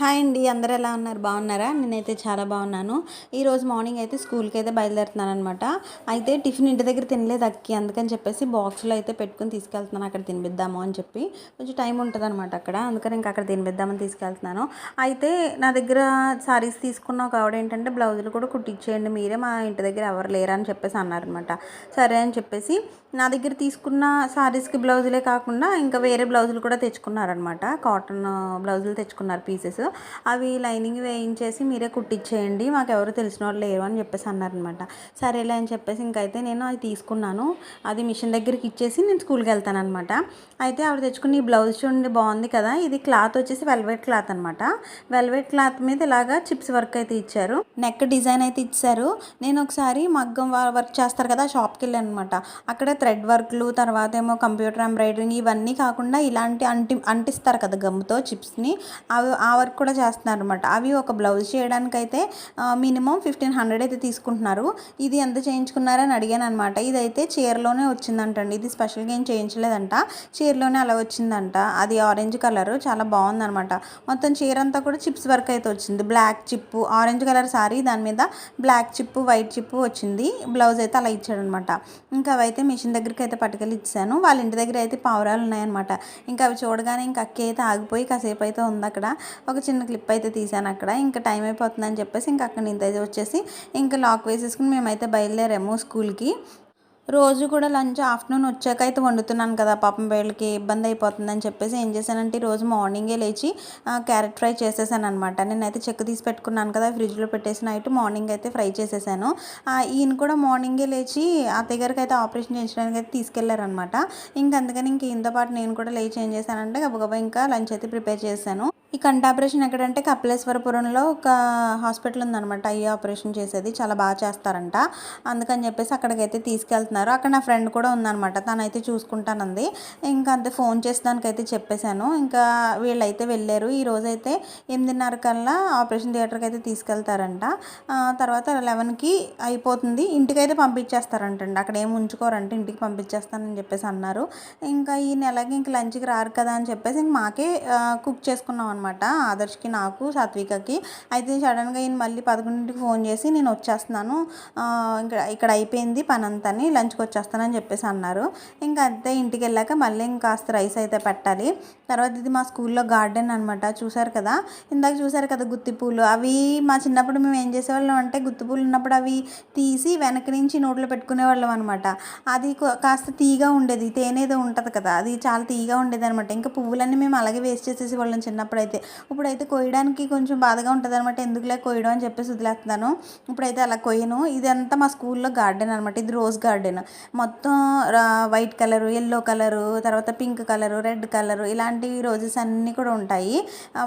Hi అండి అందరు ఎలా ఉన్నారు? బాగున్నారా? నేనైతే చాలా బాగున్నాను. ఈరోజు మార్నింగ్ అయితే స్కూల్కి అయితే బయలుదేరుతున్నాను అనమాట అయితే టిఫిన్ ఇంటి దగ్గర తినలేదు అక్కి అందుకని చెప్పేసి బాక్స్లో అయితే పెట్టుకుని తీసుకెళ్తున్నాను. అక్కడ తినిపిద్దాము అని చెప్పి. కొంచెం టైం ఉంటుంది అనమాట అక్కడ. అందుకని ఇంకా అక్కడ తినిపిద్దామని తీసుకెళ్తున్నాను. అయితే నా దగ్గర సారీస్ తీసుకున్న ఒక ఆవిడ ఏంటంటే బ్లౌజులు కూడా కుట్టించేయండి మీరే మా ఇంటి దగ్గర ఎవరు లేరని అని చెప్పేసి అన్నారనమాట సరే అని చెప్పేసి నా దగ్గర తీసుకున్న సారీస్కి బ్లౌజులే కాకుండా ఇంకా వేరే బ్లౌజులు కూడా తెచ్చుకున్నారనమాట కాటన్ బ్లౌజులు తెచ్చుకున్నారు పీసెస్. అవి లైనింగ్ వేయించేసి మీరే కుట్టించేయండి మాకు ఎవరు తెలిసిన వాళ్ళు లేరు అని చెప్పేసి అన్నారనమాట. సరేలే అని చెప్పేసి ఇంకైతే నేను అది తీసుకున్నాను. అది మిషన్ దగ్గరికి ఇచ్చేసి నేను స్కూల్కి వెళ్తానమాట అయితే ఆవిడ తెచ్చుకుని ఈ బ్లౌజ్ చూడండి బాగుంది కదా ఇది క్లాత్ వచ్చేసి వెల్వెట్ క్లాత్ అనమాట. వెల్వెట్ క్లాత్ మీద ఇలాగా చిప్స్ వర్క్ అయితే ఇచ్చారు. నెక్ డిజైన్ అయితే ఇచ్చారు. నేను ఒకసారి మగ్గం వర్క్ చేస్తారు కదా షాప్కి వెళ్ళాను అనమాట అక్కడ థ్రెడ్ వర్క్లు తర్వాత ఏమో కంప్యూటర్ ఎంబ్రాయిడరింగ్ ఇవన్నీ కాకుండా ఇలాంటి అంటి అంటిస్తారు కదా గమ్ముతో చిప్స్ని. అవి ఆ వర్క్ కూడా చేస్తున్నారు అనమాట అవి ఒక బ్లౌజ్ చేయడానికైతే మినిమం ఫిఫ్టీన్ హండ్రెడ్ అయితే తీసుకుంటున్నారు. ఇది ఎంత చేయించుకున్నారని అడిగాను అనమాట ఇదైతే చీరలోనే వచ్చిందంటండి. ఇది స్పెషల్గా ఏం చేయించలేదంట. చీరలోనే అలా వచ్చిందంట. అది ఆరెంజ్ కలర్. చాలా బాగుందనమాట మొత్తం చీర అంతా కూడా చిప్స్ వర్క్ అయితే వచ్చింది. Black chip orange colour sorry దాని మీద బ్లాక్ చిప్పు వైట్ చిప్పు వచ్చింది. బ్లౌజ్ అయితే అలా ఇచ్చాడనమాట ఇంకా అవైతే మిషన్ దగ్గరికి అయితే పట్టుకెళ్ళి ఇచ్చాను. వాళ్ళ ఇంటి దగ్గర అయితే పావురాలు ఉన్నాయన్నమాట. ఇంకా అవి చూడగానే ఇంకా అక్కి అయితే ఆగిపోయి కాసేపు అయితే ఉంది అక్కడ. ఒక ఒక చిన్న క్లిప్ అయితే తీసాను అక్కడ. ఇంకా టైం అయిపోతుందని చెప్పేసి ఇంకా అక్కడ ఇంత అయితే వచ్చేసి ఇంకా లాక్ వేసేసుకుని మేమైతే బయలుదేరాము స్కూల్కి. రోజు కూడా లంచ్ ఆఫ్టర్నూన్ వచ్చాక అయితే వండుతున్నాను కదా పాపం వీళ్ళకి ఇబ్బంది అయిపోతుందని చెప్పేసి ఏం చేశానంటే రోజు మార్నింగే లేచి క్యారెట్ ఫ్రై చేసేసాను అనమాట నేనైతే చెక్క తీసి పెట్టుకున్నాను కదా ఫ్రిడ్జ్లో పెట్టేసి నైట్ మార్నింగ్ అయితే ఫ్రై చేసేసాను. ఈయన కూడా మార్నింగే లేచి అత్తయ్య గారికి అయితే ఆపరేషన్ చేయించడానికి అయితే తీసుకెళ్ళారనమాట ఇంకా అందుకని ఇంక ఈయనతో పాటు నేను కూడా లేచి ఏం చేశానంటే గబగబా ఇంకా లంచ్ అయితే ప్రిపేర్ చేశాను. ఈ కంటి ఆపరేషన్ ఎక్కడంటే కపిలేశ్వరపురంలో ఒక హాస్పిటల్ ఉందనమాట ఐ ఆపరేషన్ చేసేది. చాలా బాగా చేస్తారంట. అందుకని చెప్పేసి అక్కడికైతే తీసుకెళ్తున్నారు. అక్కడ నా ఫ్రెండ్ కూడా ఉందనమాట తనైతే చూసుకుంటానంది. ఇంకా అంతే ఫోన్ చేసి దానికైతే చెప్పేశాను. ఇంకా వీళ్ళైతే వెళ్ళారు. ఈ రోజైతే ఎనిమిదిన్నర కల్లా ఆపరేషన్ థియేటర్కి అయితే తీసుకెళ్తారంట తర్వాత లెవెన్కి అయిపోతుంది. ఇంటికైతే పంపించేస్తారంటండి. అక్కడ ఏం ఉంచుకోరంట. ఇంటికి పంపించేస్తానని చెప్పేసి అన్నారు. ఇంకా ఈ నెలకి ఇంక లంచ్కి రారు కదా అని చెప్పేసి ఇంక మాకే కుక్ చేసుకున్నాం అనమాట ఆదర్శ్కి నాకు సాత్వికకి. అయితే సడన్గా ఈయన మళ్ళీ పదకొండింటికి ఫోన్ చేసి నేను వచ్చేస్తున్నాను. ఇక్కడ ఇక్కడ అయిపోయింది పని అంతని లంచ్కి వచ్చేస్తానని చెప్పేసి అన్నారు. ఇంకా అంతే ఇంటికి వెళ్ళాక మళ్ళీ ఇంకాస్త రైస్ అయితే పెట్టాలి. తర్వాత ఇది మా స్కూల్లో గార్డెన్ అనమాట చూసారు కదా? ఇందాక చూసారు కదా గుత్తిపూలు అవి మా చిన్నప్పుడు మేము ఏం చేసేవాళ్ళం అంటే గుత్తి పూలు ఉన్నప్పుడు అవి తీసి వెనక నుంచి నోట్లో పెట్టుకునేవాళ్ళం అనమాట అది కాస్త తీగా ఉండేది తేనేదో ఉంటుంది కదా? అది చాలా తీగా ఉండేది అనమాట ఇంకా పువ్వులన్నీ మేము అలాగే వేస్ట్ చేసేసి వాళ్ళం చిన్నప్పుడు అయితే ఇప్పుడైతే కొయ్యడానికి కొంచెం బాధగా ఉంటుంది అనమాట ఎందుకులే కొయ్యడం అని చెప్పేసి వదిలేస్తున్నాను. ఇప్పుడైతే అలా కొయ్యను. ఇదంతా మా స్కూల్లో గార్డెన్ అనమాట ఇది రోజ్ గార్డెన్. మొత్తం వైట్ కలరు ఎల్లో కలరు తర్వాత పింక్ కలరు రెడ్ కలరు ఇలాంటి రోజెస్ అన్నీ కూడా ఉంటాయి.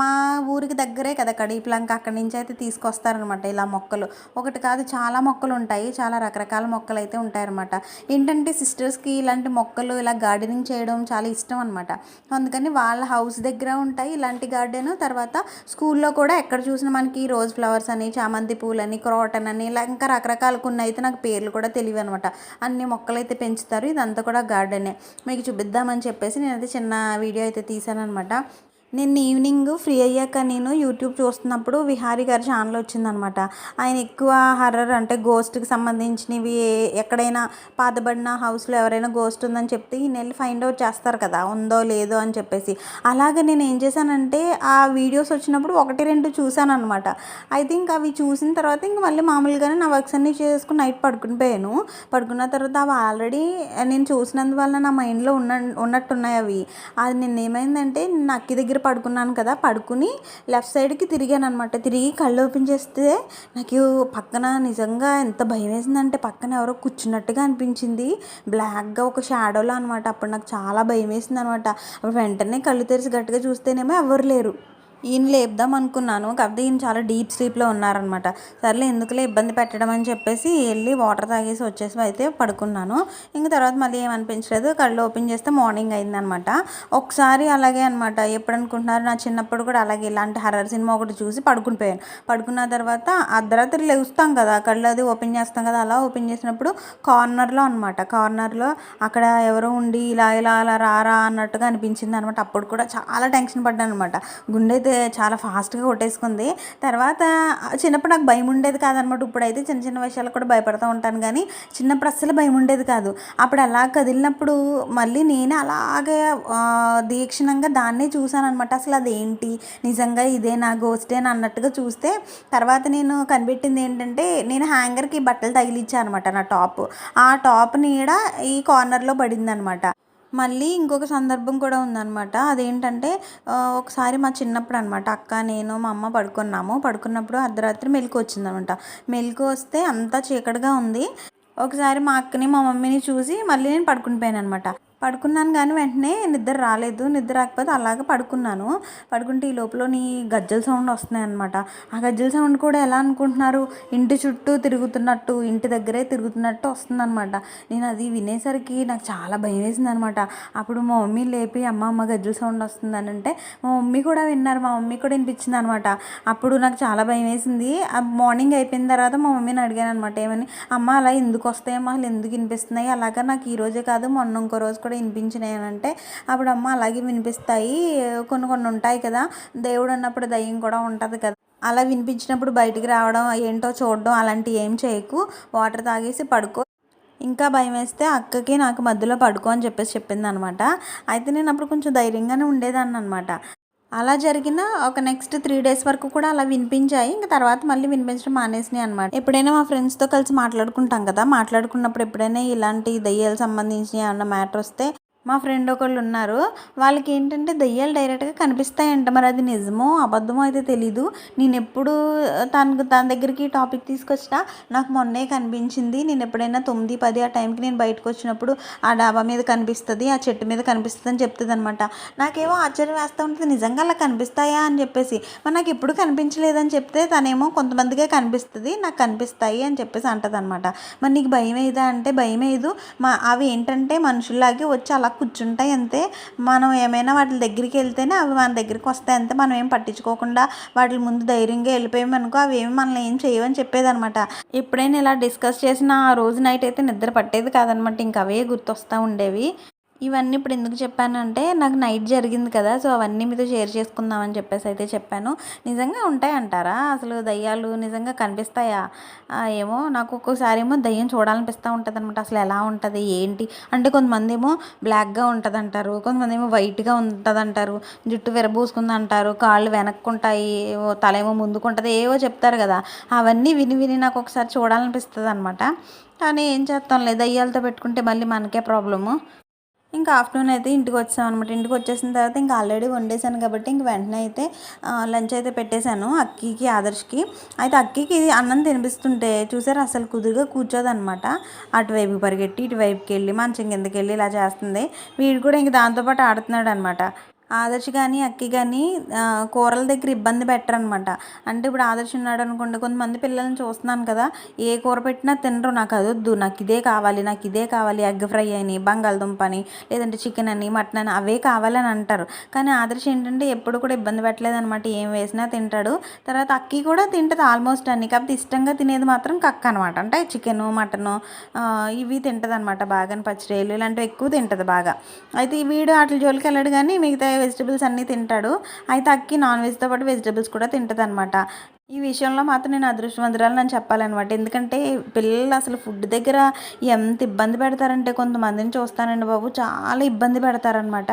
మా ఊరికి దగ్గరే కదా కడీప్లంక అక్కడి నుంచి అయితే తీసుకొస్తారనమాట ఇలా మొక్కలు. ఒకటి కాదు చాలా మొక్కలు ఉంటాయి. చాలా రకరకాల మొక్కలు అయితే ఉంటాయన్నమాట. ఏంటంటే సిస్టర్స్కి ఇలాంటి మొక్కలు ఇలా గార్డెనింగ్ చేయడం చాలా ఇష్టం అనమాట అందుకని వాళ్ళ హౌస్ దగ్గర ఉంటాయి. ఇలాంటి గార్డెన్ గార్డెన్ తర్వాత స్కూల్లో కూడా ఎక్కడ చూసినా మనకి రోజ్ ఫ్లవర్స్ అని చామంతి పూలని క్రాటన్ అని ఇలా ఇంకా రకరకాల కొన్ని అయితే నాకు పేర్లు కూడా తెలియదు అనమాట అన్ని మొక్కలు అయితే పెంచుతారు. ఇదంతా కూడా గార్డెనే. మీకు చూపిద్దామని చెప్పేసి నేనైతే చిన్న వీడియో అయితే తీసాను అనమాట నిన్న ఈవినింగ్ ఫ్రీ అయ్యాక నేను యూట్యూబ్ చూస్తున్నప్పుడు విహారీ గారి ఛానల్ వచ్చిందనమాట. ఆయన ఎక్కువ హర్రర్ అంటే గోస్ట్కి సంబంధించినవి ఎక్కడైనా పాతబడిన హౌస్లో ఎవరైనా గోస్ట్ ఉందని చెప్తే ఈయన వెళ్ళి ఫైండ్ అవుట్ చేస్తారు కదా ఉందో లేదో అని చెప్పేసి. అలాగే నేను ఏం చేశానంటే ఆ వీడియోస్ వచ్చినప్పుడు ఒకటి రెండు చూశాను అనమాట ఐ థింక్ అవి చూసిన తర్వాత ఇంక మళ్ళీ మామూలుగానే నా వర్క్స్ అన్నీ చేసుకుని నైట్ పడుకుని పోయాను. పడుకున్న తర్వాత అవి ఆల్రెడీ నేను చూసినందువల్ల నా మైండ్లో ఉన్న ఉన్నట్టున్నాయి అవి. అది నిన్న ఏమైందంటే నక్కి దగ్గర పడుకున్నాను కదా పడుకుని లెఫ్ట్ సైడ్కి తిరిగాను అనమాట తిరిగి కళ్ళు ఓపెన్ చేస్తే నాకు పక్కన నిజంగా ఎంత భయం వేసిందంటే పక్కన ఎవరో కూర్చున్నట్టుగా అనిపించింది. బ్లాక్గా ఒక షాడోలో అనమాట అప్పుడు నాకు చాలా భయం వేసింది అనమాట అప్పుడు వెంటనే కళ్ళు తెరిచి గట్టిగా చూస్తేనేమో ఎవరు లేరు. ఈయన లేపుదాం అనుకున్నాను. కాకపోతే ఈయన చాలా డీప్ స్లీప్లో ఉన్నారనమాట సర్లే ఎందుకులే ఇబ్బంది పెట్టడం అని చెప్పేసి వెళ్ళి వాటర్ తాగేసి వచ్చేసి అయితే పడుకున్నాను. ఇంక తర్వాత మళ్ళీ ఏమనిపించలేదు. కళ్ళు ఓపెన్ చేస్తే మార్నింగ్ అయిందనమాట ఒకసారి అలాగే అనమాట ఎప్పుడు అనుకుంటున్నారు నా చిన్నప్పుడు కూడా అలాగే ఇలాంటి హర్రర్ సినిమా ఒకటి చూసి పడుకుని పోయాను. పడుకున్న తర్వాత అర్ధరాత్రి లేస్తాం కదా కళ్ళు అది ఓపెన్ చేస్తాం కదా అలా ఓపెన్ చేసినప్పుడు కార్నర్లో అనమాట కార్నర్లో అక్కడ ఎవరో ఉండి ఇలా ఇలా అలా రారా అన్నట్టుగా అనిపించింది అనమాట అప్పుడు కూడా చాలా టెన్షన్ పడ్డాను అనమాట గుండె అయితే చాలా ఫాస్ట్గా కొట్టేసుకుంది. తర్వాత చిన్నప్పుడు నాకు భయం ఉండేది కాదనమాట. ఇప్పుడైతే చిన్న చిన్న విషయాలు కూడా భయపడుతూ ఉంటాను కానీ చిన్నప్పుడు అస్సలు భయం ఉండేది కాదు. అప్పుడు అలా కదిలినప్పుడు మళ్ళీ నేను అలాగే దీక్షణంగా దాన్నే చూసాను అనమాట అసలు అదేంటి? నిజంగా ఇదే నా గోస్టే అన్నట్టుగా చూస్తే తర్వాత నేను కనిపెట్టింది ఏంటంటే నేను హ్యాంగర్కి బట్టలు తగిలిచ్చాను అనమాట నా టాప్. ఆ టాప్ నీడ ఈ కార్నర్లో పడింది అనమాట మళ్ళీ ఇంకొక సందర్భం కూడా ఉందన్నమాట. అదేంటంటే ఒకసారి మా చిన్నప్పుడు అనమాట అక్క నేను మా అమ్మ పడుకున్నాము. పడుకున్నప్పుడు అర్ధరాత్రి మెలకు వచ్చిందనమాట మెలకు వస్తే అంతా చీకటిగా ఉంది. ఒకసారి మా అక్కని మా మమ్మీని చూసి మళ్ళీ నేను పడుకుని పోయాను అనమాట పడుకున్నాను కానీ వెంటనే నిద్ర రాలేదు. నిద్ర రాకపోతే అలాగే పడుకున్నాను. పడుకుంటే ఈ లోపల నీ గజ్జల సౌండ్ వస్తున్నాయి అనమాట ఆ గజ్జల సౌండ్ కూడా ఎలా అనుకుంటున్నారు? ఇంటి చుట్టూ తిరుగుతున్నట్టు ఇంటి దగ్గరే తిరుగుతున్నట్టు వస్తుందన్నమాట. నేను అది వినేసరికి నాకు చాలా భయం వేసింది అనమాట అప్పుడు మా మమ్మీ లేపి అమ్మ అమ్మ గజ్జల సౌండ్ వస్తుందని అంటే మా మమ్మీ కూడా విన్నారు. మా మమ్మీ కూడా వినిపించింది అనమాట అప్పుడు నాకు చాలా భయం వేసింది. ఆ మార్నింగ్ అయిపోయిన తర్వాత మా మమ్మీని అడిగాను అనమాట ఏమని? అమ్మ అలా ఎందుకు వస్తాయమ్మా? అసలు ఎందుకు వినిపిస్తున్నాయి? అలాగా నాకు ఈ రోజే కాదు మొన్న ఇంకో రోజు కూడా వినిపించినాయి అని అంటే అప్పుడు అమ్మ అలాగే వినిపిస్తాయి. కొన్ని కొన్ని ఉంటాయి కదా దేవుడు అన్నప్పుడు దయ్యం కూడా ఉంటుంది కదా. అలా వినిపించినప్పుడు బయటికి రావడం ఏంటో చూడడం అలాంటివి ఏం చేయకు. వాటర్ తాగేసి పడుకో. ఇంకా భయం వేస్తే అక్కకి నాకు మధ్యలో పడుకో అని చెప్పేసి చెప్పింది అనమాట అయితే నేను అప్పుడు కొంచెం ధైర్యంగానే ఉండేదాన్ని అనమాట అలా జరిగిన ఒక నెక్స్ట్ త్రీ డేస్ వరకు కూడా అలా వినిపించాయి. ఇంకా తర్వాత మళ్ళీ వినిపించడం మానేసినాయి అనమాట ఎప్పుడైనా మా ఫ్రెండ్స్తో కలిసి మాట్లాడుకుంటాం కదా మాట్లాడుకున్నప్పుడు ఎప్పుడైనా ఇలాంటి దయ్యాలు సంబంధించిన ఏమన్నా మ్యాటర్ వస్తే మా ఫ్రెండ్ ఒకళ్ళు ఉన్నారు. వాళ్ళకి ఏంటంటే దయ్యాలు డైరెక్ట్గా కనిపిస్తాయంట. మరి అది నిజమో అబద్ధమో అయితే తెలీదు. నేను ఎప్పుడు తనకు తన దగ్గరికి టాపిక్ తీసుకొచ్చినా నాకు మొన్నే కనిపించింది. నేను ఎప్పుడైనా తొమ్మిది పది ఆ టైంకి నేను బయటకు వచ్చినప్పుడు ఆ డాబా మీద కనిపిస్తుంది ఆ చెట్టు మీద కనిపిస్తుంది అని చెప్తుంది అనమాట నాకేమో ఆశ్చర్యం వేస్తూ ఉంటుంది. నిజంగా అలా కనిపిస్తాయా అని చెప్పేసి. మరి నాకు ఎప్పుడు కనిపించలేదని చెప్తే తనేమో కొంతమందికే కనిపిస్తుంది నాకు కనిపిస్తాయి అని చెప్పేసి అంటదనమాట మరి నీకు భయం ఏదా అంటే భయం ఏదు మా అవి ఏంటంటే మనుషుల్లాగే వచ్చి అలా కూర్చుంటాయి అంతే మనం ఏమైనా వాటి దగ్గరికి వెళ్తేనే అవి మన దగ్గరికి వస్తాయి. అంతే మనం ఏం పట్టించుకోకుండా వాటి ముందు ధైర్యంగా వెళ్ళిపోయామనుకో అవి ఏమి మనల్ని ఏం చేయవని చెప్పేదనమాట ఎప్పుడైనా ఇలా డిస్కస్ చేసిన ఆ రోజు నైట్ అయితే నిద్ర పట్టేది కాదనమాట ఇంకా అవే గుర్తొస్తూ ఉండేవి. ఇవన్నీ ఇప్పుడు ఎందుకు చెప్పానంటే నాకు నైట్ జరిగింది కదా సో అవన్నీ మీతో షేర్ చేసుకుందామని చెప్పేసి అయితే చెప్పాను. నిజంగా ఉంటాయి అంటారా అసలు దయ్యాలు నిజంగా కనిపిస్తాయా? ఏమో నాకు ఒక్కోసారి ఏమో దయ్యం చూడాలనిపిస్తూ ఉంటుంది అనమాట అసలు ఎలా ఉంటుంది? ఏంటి? అంటే కొంతమంది ఏమో బ్లాక్గా ఉంటుంది అంటారు కొంతమంది ఏమో వైట్గా ఉంటుంది అంటారు జుట్టు విరబూసుకుంది అంటారు కాళ్ళు వెనక్కుంటాయి ఏవో తలేమో ముందుకుంటుంది ఏవో చెప్తారు కదా. అవన్నీ విని విని నాకు ఒకసారి చూడాలనిపిస్తుంది అనమాట కానీ ఏం చేస్తాంలే దయ్యాలతో పెట్టుకుంటే మళ్ళీ మనకే ప్రాబ్లము. ఇంకా ఆఫ్టర్నూన్ అయితే ఇంటికి వచ్చాం అనమాట ఇంటికి వచ్చేసిన తర్వాత ఇంకా ఆల్రెడీ వండేసాను కాబట్టి ఇంక వెంటనే అయితే లంచ్ అయితే పెట్టేశాను అక్కికి ఆదర్శ్కి. అయితే అక్కికి అన్నం తినిపిస్తుంటే చూసారు అసలు కుదురుగా కూర్చోదనమాట అటువైపు పరిగెట్టి ఇటువైపుకి వెళ్ళి మంచం కిందకి వెళ్ళి ఇలా చేస్తుంది. వీడు కూడా ఇంక దాంతోపాటు ఆడుతున్నాడు అనమాట ఆదర్శ్ కానీ అక్కి కానీ కూరల దగ్గర ఇబ్బంది పెట్టరనమాట. అంటే ఇప్పుడు ఆదర్శ్ ఉన్నాడు అనుకోండి కొంతమంది పిల్లల్ని చూస్తున్నాను కదా ఏ కూర పెట్టినా తినరు. నాకు అదొద్దు నాకు ఇదే కావాలి నాకు ఇదే కావాలి ఎగ్ ఫ్రై అని బంగాళదుంప అని లేదంటే చికెన్ అని మటన్ అని అవే కావాలని అంటారు. కానీ ఆదర్శ్ ఏంటంటే ఎప్పుడు కూడా ఇబ్బంది పెట్టలేదు అనమాట ఏం వేసినా తింటాడు. తర్వాత అక్కి కూడా తింటుంది ఆల్మోస్ట్ అన్ని. కాకపోతే ఇష్టంగా తినేది మాత్రం కక్క అనమాట. అంటే చికెను మటను ఇవి తింటుంది అనమాట బాగా. పచ్చిరేలు ఇలాంటివి ఎక్కువ తింటుంది బాగా. అయితే ఈ వీడు వాటి జోలికి వెళ్ళాడు కానీ మిగతా వెజిటబుల్స్ అన్నీ తింటాడు. అయితే అక్కి నాన్ వెజ్తో పాటు వెజిటబుల్స్ కూడా తింటుంది అనమాట ఈ విషయంలో మాత్రం నేను అదృష్టవంతురాలు నేను చెప్పాలన్నమాట. ఎందుకంటే పిల్లలు అసలు ఫుడ్ దగ్గర ఎంత ఇబ్బంది పెడతారంటే కొంతమందిని చూస్తానండి బాబు చాలా ఇబ్బంది పెడతారనమాట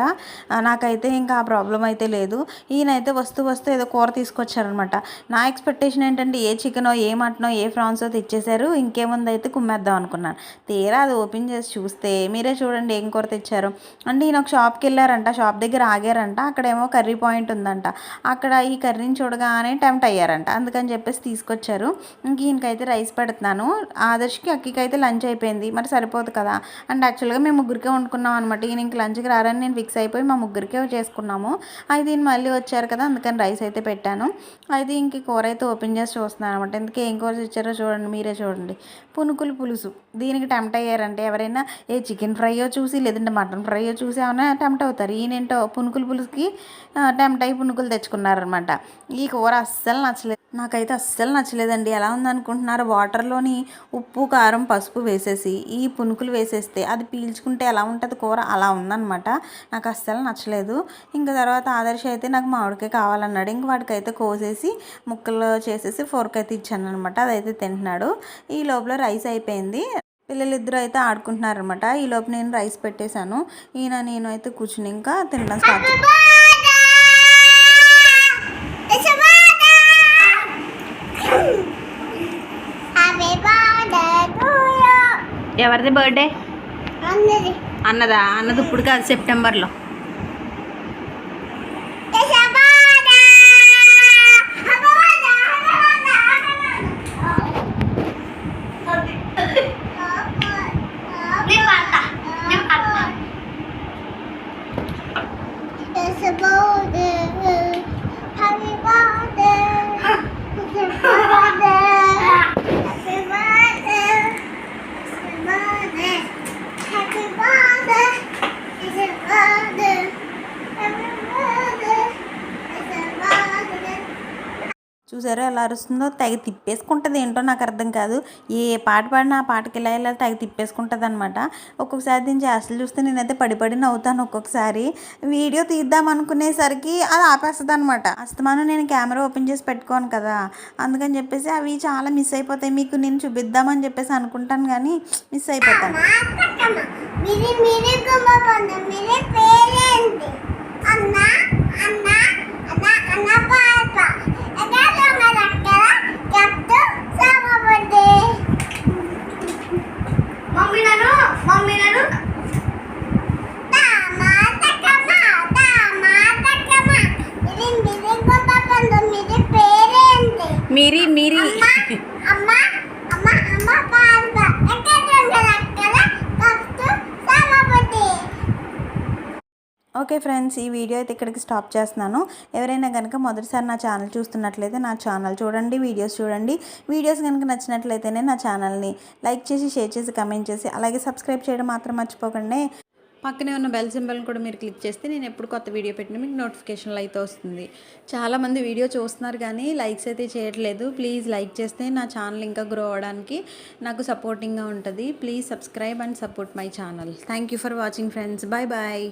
నాకైతే ఇంకా ఆ ప్రాబ్లం అయితే లేదు. ఈయనైతే వస్తూ వస్తూ ఏదో కూర తీసుకొచ్చారనమాట నా ఎక్స్పెక్టేషన్ ఏంటంటే ఏ చికెనో ఏ మటనో ఏ ఫ్రాన్సో తెచ్చేశారు ఇంకేముంది అయితే కుమ్మేద్దాం అనుకున్నాను. తీరా అది ఓపెన్ చేసి చూస్తే మీరే చూడండి ఏం కూర తెచ్చారు. అంటే ఈయన ఒక షాప్కి వెళ్ళారంట షాప్ దగ్గర ఆగారంట అక్కడేమో కర్రీ పాయింట్ ఉందంట. అక్కడ ఈ కర్రీని చూడగానే టెంప్ట్ అయ్యారంట. అందుకని చెప్పేసి తీసుకొచ్చారు. ఇంక ఈయనకైతే రైస్ పెడుతున్నాను. ఆదర్శ్కి అక్కికి అయితే లంచ్ అయిపోయింది. మరి సరిపోదు కదా. అండ్ యాక్చువల్గా మేము ముగ్గురికే వండుకున్నాం అనమాట ఈయన ఇంక లంచ్కి రారని నేను ఫిక్స్ అయిపోయి మా ముగ్గురికే చేసుకున్నాము. అయితే ఈయన మళ్ళీ వచ్చారు కదా అందుకని రైస్ అయితే పెట్టాను. అయితే ఇంక ఈ కూర అయితే ఓపెన్ చేసి చూస్తున్నాను అనమాట ఇందుకే ఏం కూర ఇచ్చారో చూడండి మీరే చూడండి. పునుకులు పులుసు. దీనికి టెంప్ట్ అయ్యారంటే ఎవరైనా ఏ చికెన్ ఫ్రైయో చూసి లేదంటే మటన్ ఫ్రైయో చూసి ఏమైనా టెంప్ట్ అవుతారు. ఈయనేంటో పునుకులు పులుసుకి టెంప్ట్ అయ్యి పునుకులు తెచ్చుకున్నారనమాట ఈ కూర అస్సలు నచ్చలేదు. నాకైతే అస్సలు నచ్చలేదండి. ఎలా ఉందనుకుంటున్నారు వాటర్లోని ఉప్పు కారం పసుపు వేసేసి ఈ పునుకులు వేసేస్తే అది పీల్చుకుంటే ఎలా ఉంటుంది కూర? అలా ఉందన్నమాట. నాకు అస్సలు నచ్చలేదు. ఇంకా తర్వాత ఆదర్శ అయితే నాకు మామిడికాయ కావాలన్నాడు. ఇంక వాడికైతే కోసేసి ముక్కలు చేసేసి ఫోర్క్ అయితే ఇచ్చాను అనమాట అదైతే తింటున్నాడు. ఈ లోపల రైస్ అయిపోయింది. పిల్లలిద్దరూ అయితే ఆడుకుంటున్నారనమాట ఈ లోపు నేను రైస్ పెట్టేశాను. ఈయన నేను అయితే కూర్చుని ఇంకా తినడం స్టార్ట్ ఎవరిది బర్త్డే అన్నదా. అన్నది? ఇప్పుడు కాదు సెప్టెంబర్లో చూసారో ఎలా అరుస్తుందో తెగ తిప్పేసుకుంటుంది ఏంటో నాకు అర్థం కాదు ఏ పాట పాడినా ఆ పాటకి ఇలా ఇలా తెగ తిప్పేసుకుంటుంది అనమాట ఒక్కొక్కసారి దీని చేస్తలు చూస్తే నేనైతే పడి పడి నవ్వుతాను ఒక్కొక్కసారి వీడియో తీద్దాం అనుకునేసరికి అది ఆపేస్తుంది అనమాట అస్తమానం నేను కెమెరా ఓపెన్ చేసి పెట్టుకోను కదా అందుకని చెప్పేసి అవి చాలా మిస్ అయిపోతాయి మీకు నేను చూపిద్దామని చెప్పేసి అనుకుంటాను కానీ మిస్ అయిపోతాను అన్న అన్న అన్న అన్న పాప ఎక్కడ దొంగ దగ్గర చెప్తూ సామబడ్డే మమ్మీ నన్ను మమ్మీ నన్ను మాటకమ్మ మాటకమ్మ మీది మీది గుమ్మబంద మీది పేరేంటి మీరి మీరి అమ్మ అమ్మ అమ్మ పాప ఎక్కడ దొంగ దగ్గర చెప్తూ సామబడ్డే ఓకే ఫ్రెండ్స్ ఈ వీడియో అయితే ఇక్కడికి స్టాప్ చేస్తున్నాను. ఎవరైనా కనుక మొదటిసారి నా ఛానల్ చూస్తున్నట్లయితే నా ఛానల్ చూడండి వీడియోస్ చూడండి. వీడియోస్ కనుక నచ్చినట్లయితేనే నా ఛానల్ని లైక్ చేసి షేర్ చేసి కమెంట్ చేసి అలాగే సబ్స్క్రైబ్ చేయడం మాత్రం మర్చిపోకండి. పక్కనే ఉన్న బెల్ సింబల్ని కూడా మీరు క్లిక్ చేస్తే నేను ఎప్పుడు కొత్త వీడియో పెట్టినా మీకు నోటిఫికేషన్లు అయితే వస్తుంది. చాలామంది వీడియో చూస్తున్నారు కానీ లైక్స్ అయితే చేయట్లేదు. ప్లీజ్ లైక్ చేస్తే నా ఛానల్ ఇంకా గ్రో అవ్వడానికి నాకు సపోర్టింగ్గా ఉంటుంది. Please subscribe and support my channel thank you for watching friends bye bye